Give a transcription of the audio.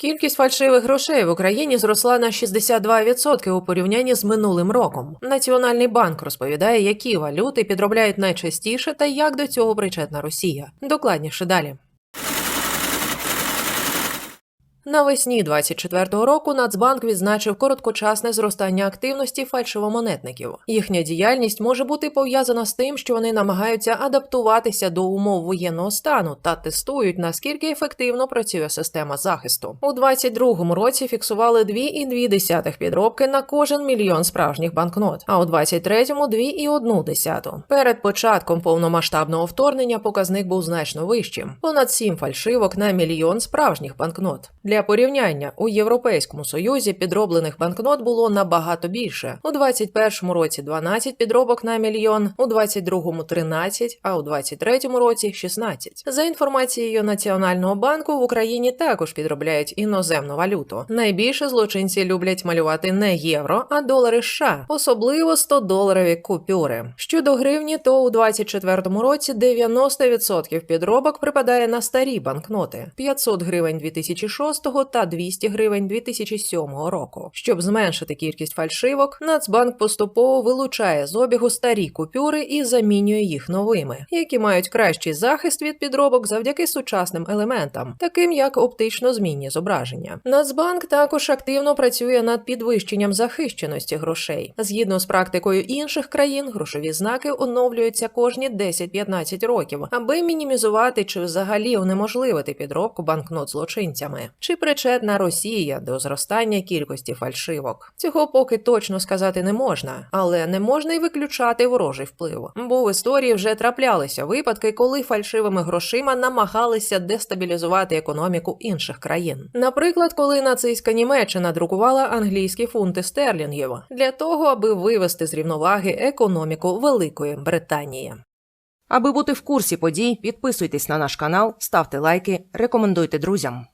Кількість фальшивих грошей в Україні зросла на 62% у порівнянні з минулим роком. Національний банк розповідає, які валюти підробляють найчастіше та як до цього причетна Росія. Докладніше далі. Навесні 24-го року Нацбанк відзначив короткочасне зростання активності фальшивомонетників. Їхня діяльність може бути пов'язана з тим, що вони намагаються адаптуватися до умов воєнного стану та тестують, наскільки ефективно працює система захисту. У 22-му році фіксували 2,2 підробки на кожен мільйон справжніх банкнот, а у 23-му – 2,1. Перед початком повномасштабного вторгнення показник був значно вищим – понад 7 фальшивок на мільйон справжніх банкнот. Для порівняння у Європейському Союзі підроблених банкнот було набагато більше. У 21-му році 12 підробок на мільйон, у 22-му 13, а у 23-му році 16. За інформацією Національного банку в Україні також підробляють іноземну валюту. Найбільше злочинці люблять малювати не євро, а долари США, особливо 100-доларові купюри. Щодо гривні, то у 24-му році 90% підробок припадає на старі банкноти 500 гривень 2006 та 200 гривень 2007 року. Щоб зменшити кількість фальшивок, Нацбанк поступово вилучає з обігу старі купюри і замінює їх новими, які мають кращий захист від підробок завдяки сучасним елементам, таким як оптично змінні зображення. Нацбанк також активно працює над підвищенням захищеності грошей. Згідно з практикою інших країн, грошові знаки оновлюються кожні 10-15 років, аби мінімізувати чи взагалі унеможливити підробку банкнот злочинцями. Чи причетна Росія до зростання кількості фальшивок? Цього поки точно сказати не можна, але не можна й виключати ворожий вплив. Бо в історії вже траплялися випадки, коли фальшивими грошима намагалися дестабілізувати економіку інших країн. Наприклад, коли нацистська Німеччина друкувала англійські фунти стерлінгів для того, аби вивести з рівноваги економіку Великої Британії. Аби бути в курсі подій, підписуйтесь на наш канал, ставте лайки, рекомендуйте друзям.